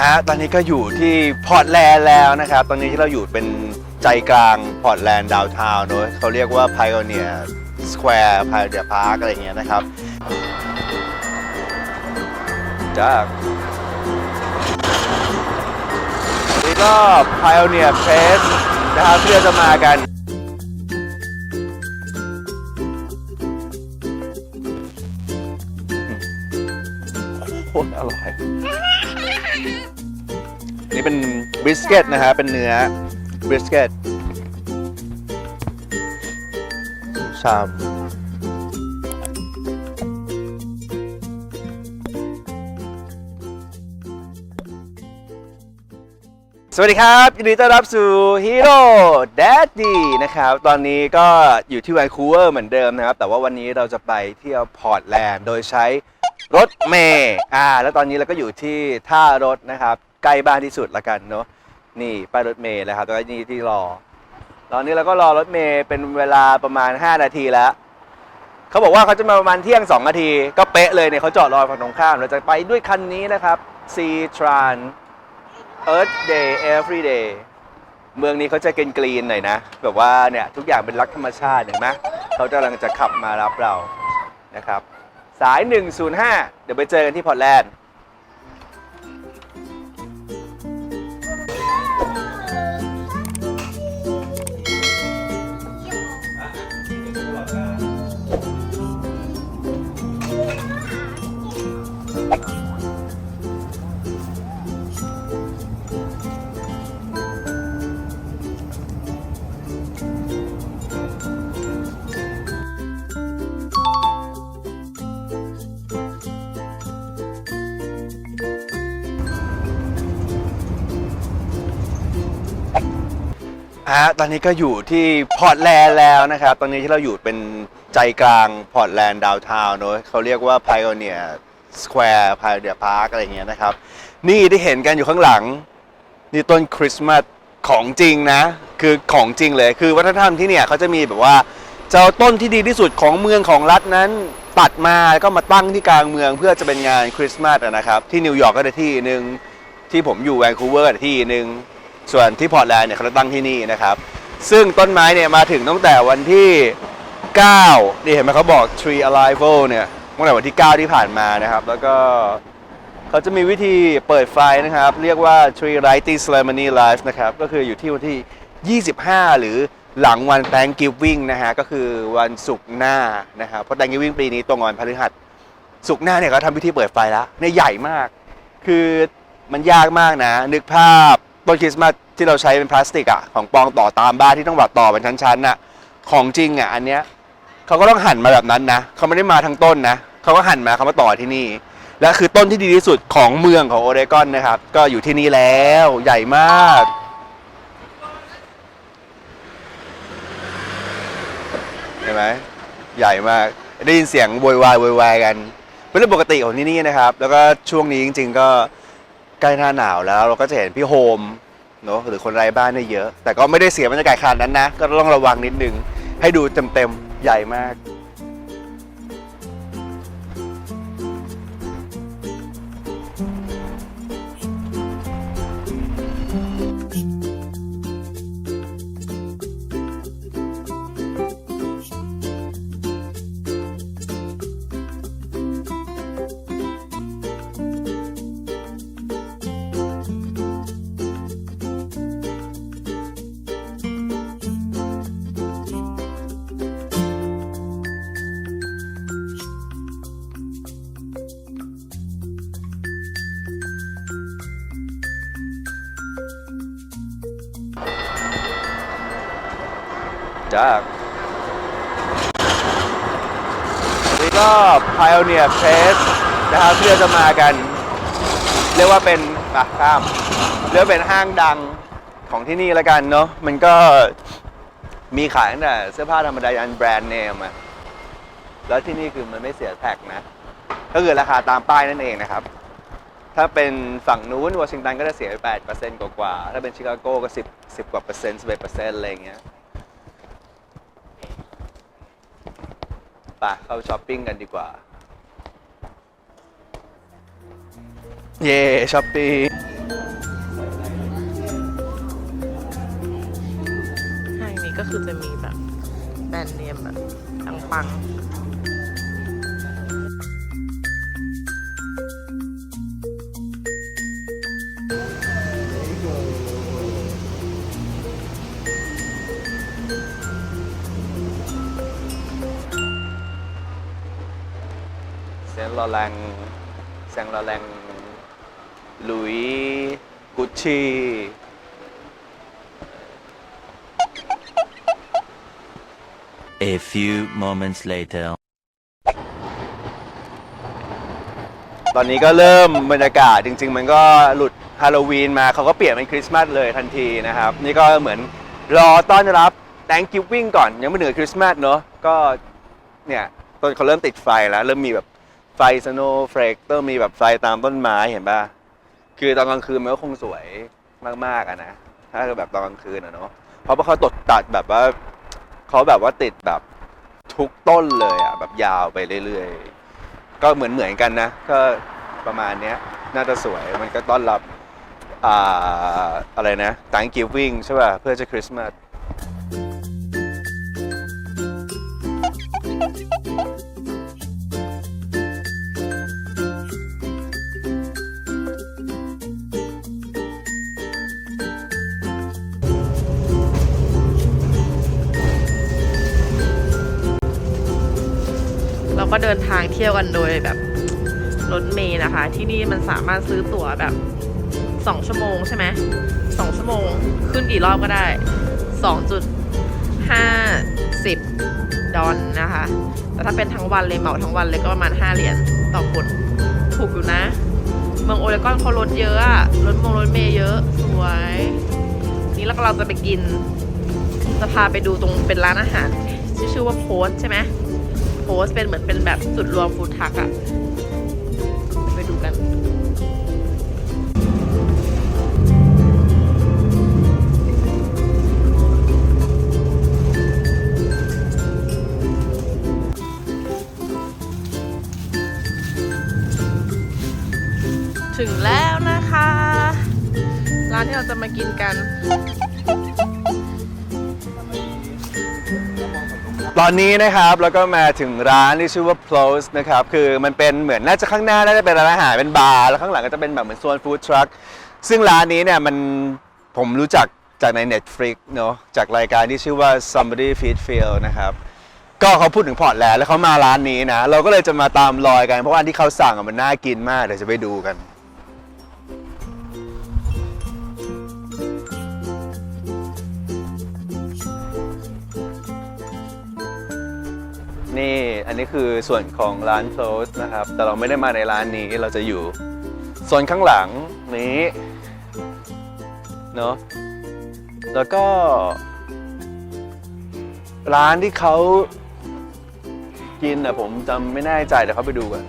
ฮะตอนนี้ก็อยู่ที่พอร์ตแลนด์แล้วนะครับ ตอนนี้ที่เราอยู่เป็นใจกลางพอร์ตแลนด์ดาวทาวน์เนอะเขาเรียกว่า Pioneer Square Pioneer Park อะไรเงี้ยนะครับจ้านี่ก็ Pioneer Place นะครับที่เราจะมากัน โคตรอร่อย นี่เป็นบริสเกตนะฮะเป็นเนื้อบริสเกตชามสวัสดีครับ ยินดีต้อนรับสู่ Hero Daddy นะครับ ตอนนี้ก็อยู่ที่แวนคูเวอร์เหมือนเดิมนะครับ แต่ว่าวันนี้เราจะไปเที่ยวพอร์ตแลนด์ โดยใช้ รถเมย์อ่า แล้วตอนนี้เราก็อยู่ที่ท่ารถนะครับใกล้บ้านที่สุดละกันเนาะนี่ป้ายรถเมย์เลยครับตอนนี้ที่รอ ตอนนี้เราก็รอรถเมย์เป็นเวลาประมาณ 5 นาทีแล้วเขาบอกว่าเขาจะมาประมาณเที่ยง 2 นาที ก็เป๊ะเลยเนี่ยเขาจอดรอฝั่งตรงข้าม เราจะไปด้วยคันนี้นะครับ C Tran Earth Day Every Day เมืองนี้เขาจะเกนกรีนหน่อยนะ แบบว่าเนี่ยทุกอย่างเป็นรักธรรมชาติเห็นไหมเขากำลังจะขับมารับเรานะครับ สาย 105 เดี๋ยวไปเจอกันที่พอร์ตแลนด์ ฮะ ตอนนี้ก็อยู่ที่พอร์ตแลนด์แล้วนะครับ ตอนนี้ที่เราอยู่เป็นใจกลางพอร์ตแลนด์ดาวทาวน์เนอะเขาเรียกว่า Pioneer Square Pioneer Park อะไรอย่างเงี้ยนะครับ นี่ที่เห็นกันอยู่ข้างหลัง นี่ต้นคริสต์มาสของจริงนะ คือของจริงเลย คือวัฒนธรรมที่เนี่ยเขาจะมีแบบว่าจะเอาต้นที่ดีที่สุดของเมืองของรัฐนั้นตัดมาแล้วก็มาตั้งที่กลางเมืองเพื่อจะเป็นงานคริสต์มาสนะครับ ที่นิวยอร์กก็ได้ที่หนึ่งที่ผมอยู่แวนคูเวอร์ก็ได้ที่หนึ่ง ส่วนที่พอร์ตแลนด์เนี่ยเขาจะตั้งที่นี่นะครับ ซึ่งต้นไม้เนี่ยมาถึงตั้งแต่วันที่ 9 นี่เห็นไหมเขาบอก tree arrival เนี่ยตั้งแต่วันที่ 9 ที่ผ่านมานะครับ แล้วก็เขาจะมีวิธีเปิดไฟนะครับ เรียกว่า Tree Lighting Ceremony Live นะครับ ก็คืออยู่ที่วันที่ 25 หรือหลังวัน Thanksgiving นะฮะ ก็คือวันศุกร์หน้านะครับ เพราะ Thanksgiving ปีนี้ตรงวันพฤหัสศุกร์หน้าเนี่ยเขาทำพิธีเปิดไฟแล้วเนี่ยใหญ่มาก คือมันยากมากนะ นึกภาพ ต้นคริสต์มาสที่เราใช้เป็นพลาสติกอะของปองต่อตามบ้านที่ต้องแบบต่อเป็นชั้นๆน่ะของจริงอะอันเนี้ยเขาก็ต้องหั่นมาแบบนั้นนะเขาไม่ได้มาทั้งต้นนะเขาก็หั่นมาเขามาต่อที่นี่ และคือต้นที่ดีที่สุดของเมืองของโอเรกอนนะครับ ก็อยู่ที่นี่แล้วใหญ่มาก เห็นไหมใหญ่มากได้ยินเสียงโวยวายโวยวายกันเป็นเรื่องปกติของที่นี่นะครับ แล้วก็ช่วงนี้จริง ๆ ก็ ใกล้หน้าหนาวแล้วเราก็จะเห็นพี่โฮมเนอะหรือคนไร้บ้านเนี่ยเยอะ แต่ก็ไม่ได้เสียบรรยากาศขนาดนั้นนะ ก็ต้องระวังนิดนึง ให้ดูเต็มๆใหญ่มาก จากนี่ก็ Pioneer Place นะครับที่เราจะมากัน เรียกว่าเป็นปะข้ามเรียกเป็นห้างดังของที่นี่แล้วกันเนาะมันก็มีขายตั้งแต่เสื้อผ้าธรรมดายันแบรนด์เนมอะแล้วที่นี่คือมันไม่เสียแท็กนะ ก็คือราคาตามป้ายนั่นเองนะครับ ถ้าเป็นฝั่งนู้นวอชิงตันก็จะเสียไป8%กว่าๆถ้าเป็นชิคาโกก็ 10 10กว่าเปอร์เซ็นต์11เปอร์เซ็นต์อะไรอย่างเงี้ย ปะเข้าช้อปปิ้งกันดีกว่า เย่ช้อปปิ้งห้านี้ก็คือจะมีแบบแบรนด์เนมแบบปังๆ อแรงแซงลอแรงหลุยกุชชี่ A few moments later. ตอนนี้ก็เริ่มบรรยากาศจริง ๆ มันก็หลุดฮาโลวีนมาเขาก็เปลี่ยนเป็นคริสต์มาสเลยทันทีนะครับ นี่ก็เหมือนรอต้อนรับ Thanksgiving ก่อนยังไม่ถึงคริสต์มาสเนอะก็เนี่ยต้นเขาเริ่มติดไฟแล้ว เริ่มมีแบบ ไฟสโนว์เฟรกเริ่มมีแบบไฟตามต้นไม้เห็นป่ะ คือตอนกลางคืนมันก็คงสวยมากๆอะนะ ถ้าแบบตอนกลางคืนอะเนาะ เพราะว่าเขาตดตัดแบบว่าเขาแบบว่าติดแบบทุกต้นเลยอะแบบยาวไปเรื่อยๆ ก็เหมือนเหมือนกันนะ ก็ประมาณเนี้ยน่าจะสวยมันก็ต้อนรับอ่าอะไรนะ Thanksgiving ใช่ป่ะเพื่อจะคริสต์มาส เดินทางเที่ยวกันโดยแบบรถเมล์นะคะ ที่นี่มันสามารถซื้อตั๋วแบบ 2 ชั่วโมงใช่ไหมสองชั่วโมงขึ้นกี่รอบก็ได้ 2.50 ดอลนะคะ แต่ถ้าเป็นทั้งวันเลยเหมาทั้งวันเลยก็ประมาณ 5 เหรียญต่อคนถูกอยู่นะ เมืองโอเลกอนเขารถเยอะอะรถมงรถเมย์เยอะสวย นี่แล้วก็เราจะไปกิน จะพาไปดูตรงเป็นร้านอาหารชื่อว่าโพสใช่ไหม โพสเป็นเหมือนเป็นแบบจุดรวมฟูดทักอะไปดูกันถึงแล้วนะคะ ร้านที่เราจะมากินกัน ตอนนี้นะครับแล้วก็มาถึงร้านที่ชื่อว่า Close นะครับคือมันเป็นเหมือนน่าจะข้างหน้าน่าจะเป็นร้านอาหารเป็นบาร์แล้วข้างหลังก็จะเป็นแบบเหมือนโซนฟู้ดทรัคซึ่งร้านนี้เนี่ยมันผมรู้จักจากใน Netflix เนอะจากรายการที่ชื่อว่า Somebody Feed Feel นะครับก็เขาพูดถึงพอร์ตแลนด์แล้วเขามาร้านนี้นะ เราก็เลยจะมาตามรอยกันเพราะว่าที่เขาสั่งอะมันน่ากินมากเดี๋ยวจะไปดูกัน อันนี้คือส่วนของร้าน close นะครับ แต่เราไม่ได้มาในร้านนี้เราจะอยู่โซนข้างหลังนี้เนาะแล้วก็ ร้านที่เขากินอะผมจำไม่แน่ใจเดี๋ยวเขาไปดูกัน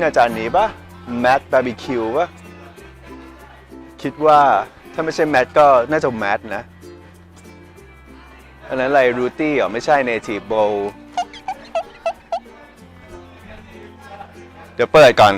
น่าจานนี้ปะแมทบาร์บีคิวปะคิดว่าถ้าไม่ใช่แมทก็น่าจะแมทนะ อันนั้นอะไรรูตี้เหรอ ไม่ใช่เนทีฟโบเดี๋ยวเปิดก่อน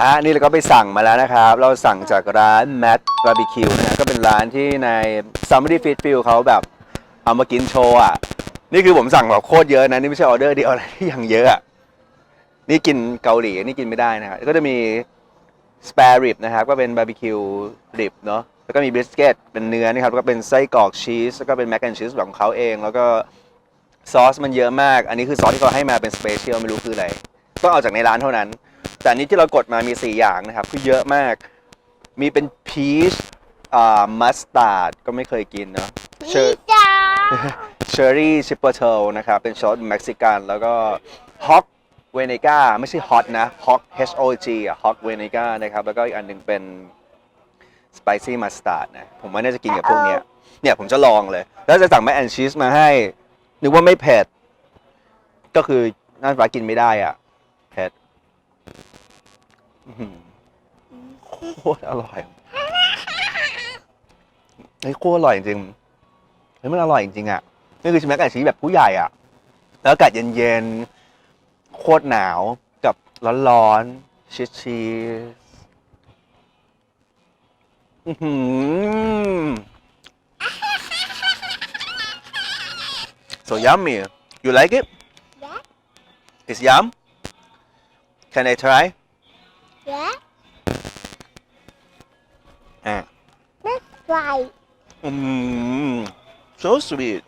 ฮะนี่เราก็ไปสั่งมาแล้วนะครับ เราสั่งจากร้าน Matt Barbecue นะฮะก็เป็นร้านที่ใน Somebody Fit Feel เขาแบบเอามากินโชว์อะ นี่คือผมสั่งแบบโคตรเยอะนะ นี่ไม่ใช่ออเดอร์เดียวอะไรที่ยังเยอะอะนี่กินเกาหลีนี่กินไม่ได้นะครับก็จะมี spare rib นะครับก็เป็นบาร์บีคิวริบเนาะแล้วก็มีบริสกิตเป็นเนื้อนะครับแล้วก็เป็นไส้กรอกชีสแล้วก็เป็นแมคแอนชีสแบบของเขาเอง แล้วก็ซอสมันเยอะมาก อันนี้คือซอสที่เขาให้มาเป็นสเปเชียลไม่รู้คืออะไรต้องเอาจากในร้านเท่านั้น แต่อันนี้ที่เรากดมามี 4 อย่างนะครับคือเยอะมาก มีเป็นพีชอ่ามัสตาร์ดก็ไม่เคยกินเนาะเชอร์จ้าเชอร์รี่ชิปเปอร์เทลนะครับ เป็นซอสเม็กซิกัน แล้วก็ฮอกเวเนก้าไม่ใช่ฮอตนะฮอก H O G อะฮอกเวเนก้านะครับ แล้วก็อีกอันหนึ่งเป็นสไปซี่มัสตาร์ดนะผมว่าน่าจะกินกับพวกเนี้ยเนี่ยผมจะลองเลย แล้วจะสั่งแมคแอนชีสมาให้ นึกว่าไม่เผ็ด ก็คือน่าจะกินไม่ได้อะเผ็ดอื้อหือ โคตรอร่อยเฮ้ยโคตรอร่อยจริงๆเฮ้ยมันอร่อยจริงๆอะนี่คือแม็กแอนชีสแบบผู้ใหญ่อะ แล้วอากาศเย็นๆ โคตรหนาวกับร้อนๆชีสชีสอื้อหือ so yummy you like it Yeah. it's yum can I try เย้อะไม่ไหวอืม so sweet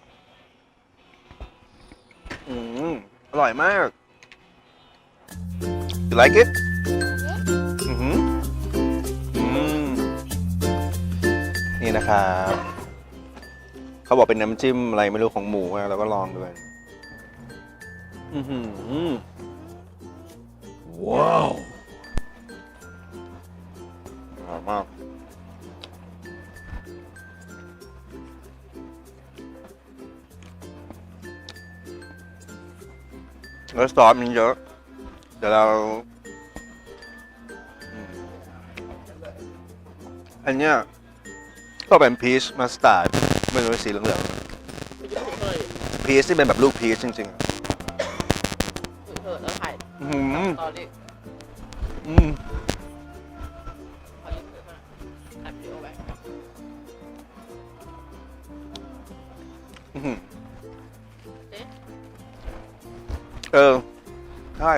อืมอร่อยมาก you like it อือหืออืมนี่นะครับเขาบอกเป็นน้ำจิ้มอะไรไม่รู้ของหมูอะเราก็ลองด้วยอือหือว้าว แล้วซอสมันเยอะ เดี๋ยวเราอืมอันเนี้ยก็เป็นพีชมัสตาร์ดไม่รู้สีเหลืองไม่ได้ถูกเลยๆพีชที่เป็นแบบลูกพีชจริงถูกเถอะแล้วถ่ายๆอืมตอนนี้อืม เออ ใช่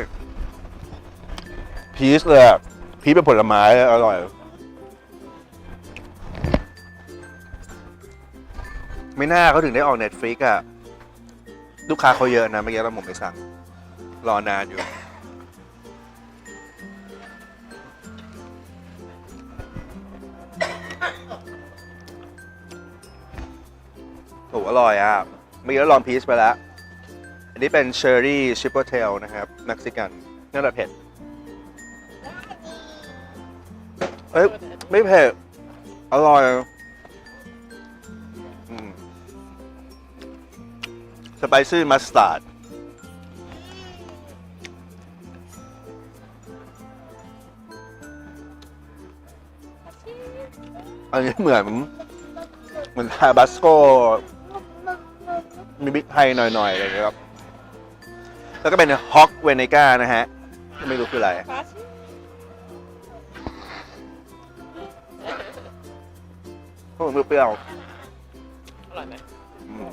พีชเลยอะพีชเป็นผลไม้อร่อย ไม่น่าเขาถึงได้ออกเน็ตฟ i ิกอะลูกค้าเขาเยอะนะเมื่อกี้เราผมไปสั่ง รอนานอยู่ โอ้อร่อยอะ เมื่อกี้เราลองพีชไปแล้ว อันนี้เป็นเชอร์รี่ชิปเปอร์เทลนะครับเม็กซิกันน่าจะเผ็ดเอ้ยไม่เผ็ดอร่อยสไปซี่มัสตาร์ดอันนี้เหมือนเหมือนทาบาสโกมีบิ๊กไทยหน่อยๆอะไรอย่างเงี้ยครับ แล้วก็เป็นฮอกเวเนก้านะฮะ ไม่รู้คืออะไรฟ้าชิเพราะผมเปรี้ยวอร่อยไหมๆอืม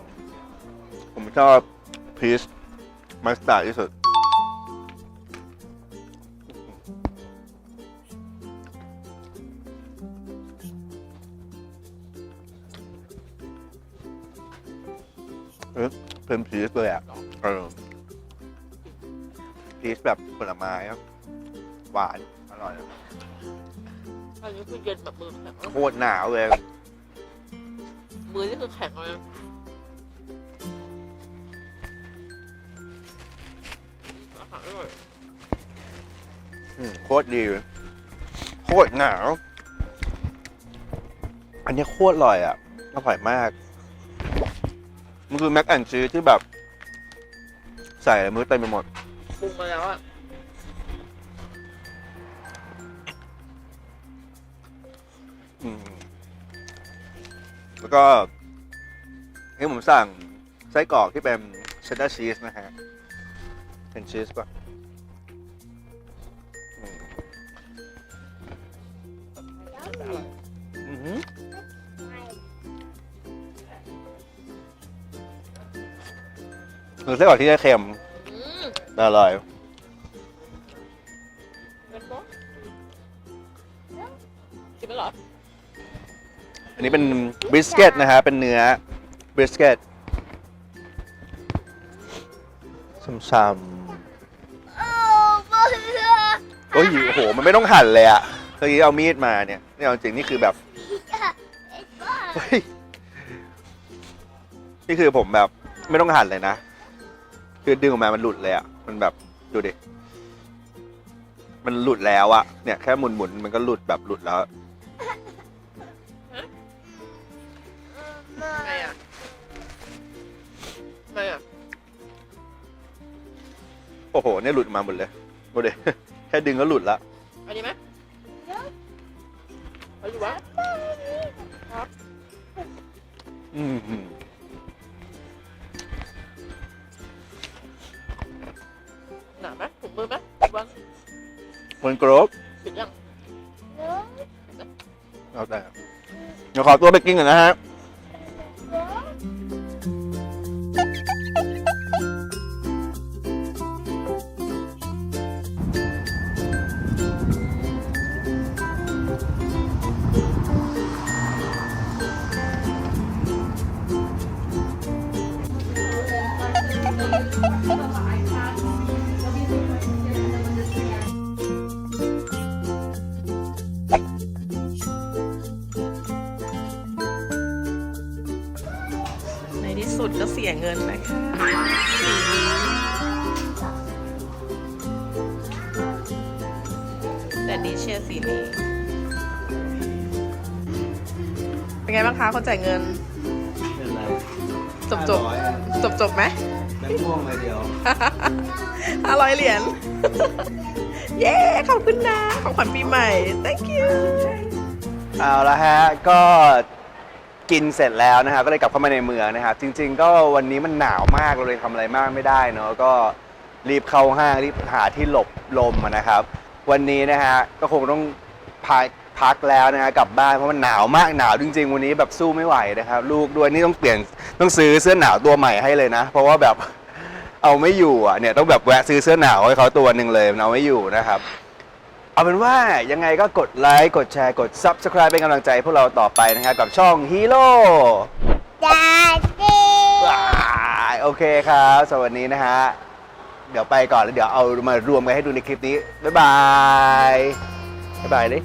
ผมชอบพีชมัสตาร์ดที่สุด เอ๊ะเป็นพีชเลยอะเออ พีชแบบผลไม้อะหวานอร่อยอันนี้คือเย็นแบบมือแข็งโคตรหนาวเลย มือนี่คือแข็งเลยอาหารอร่อยอืมโคตรดีโคตรหนาว อันนี้โคตรอร่อยอะอร่อยมาก มันคือแม็กแอนชีสที่แบบ ใส่อะไรมือเต็มไปหมด ปรุงมาแล้วอะอืมแล้วก็ให้ผมสั่งไส้กรอกที่เป็นเชดดาร์ชีสนะฮะ เป็นชีสป่ะอืมอือหือคือไส้กรอกที่ได้เค็ม อืมแต่อร่อยเป็นบอสกินไหมเหรออันนี้เป็นบริสเกตนะฮะ เป็นเนื้อบริสเกตซ้ำโอ้โหๆโอ้ยโอ้โห มันไม่ต้องหั่นเลยอะเมื่อกี้เอามีดมาเนี่ยนี่เอาจริงนี่คือแบบ เฮ้ย นี่คือผมแบบไม่ต้องหั่นเลยนะ คือดึงออกมามันหลุดเลยอะ มันแบบดูดิมันหลุดแล้วอะเนี่ยแค่หมุนหมุนๆมันก็หลุดแบบหลุดแล้วไงอะไงอะโอ้โหเนี่ยหลุดมาหมดเลยดูดิ แค่ดึงก็หลุดละอันนี้ไหมเอาอยู่วะอืม ถุงมือไหมวางมันกรอบปิดยังเอาแต่เดี๋ยวขอตัวไปกินก่อนนะฮะ เสียเงินนะคะแต่นี้เชียร์สีนี้ เป็นไงบ้างคะคนจ่ายเงินจบจบจบจบไหมแบงค์ม่วงเลยเดียวห้าร้อยเหรียญ เย้ ขอบคุณนะ ของขวัญปีใหม่ thank you เอาละฮะ ก็ กินเสร็จแล้วนะครับก็เลยกลับเข้ามาในเมืองนะครับจริง ๆ ก็วันนี้มันหนาวมากเราเลยทำอะไรมากไม่ได้เนอะก็รีบเข้าห้างรีบหาที่หลบลมอะนะครับ วันนี้นะฮะก็คงต้องพักพักแล้วนะฮะกลับบ้านเพราะมันหนาวมากหนาวจริง ๆ วันนี้แบบสู้ไม่ไหวนะครับ ลูกด้วยนี่ต้องเปลี่ยนต้องซื้อเสื้อหนาวตัวใหม่ให้เลยนะ เพราะว่าแบบเอาไม่อยู่อะเนี่ยต้องแบบแวะซื้อเสื้อหนาวให้เขาตัวหนึ่งเลยเอาไม่อยู่นะครับ เอาเป็นว่ายังไงก็กดไลค์กดแชร์กด Subscribe เป็นกำลังใจให้พวกเราต่อไปนะครับ กับช่องฮีโร่ดาดีโอเคครับสวัสดีนะฮะ เดี๋ยวไปก่อนแล้วเดี๋ยวเอามารวมกันให้ดูในคลิปนี้ บ๊ายบาย บ๊ายบายเลย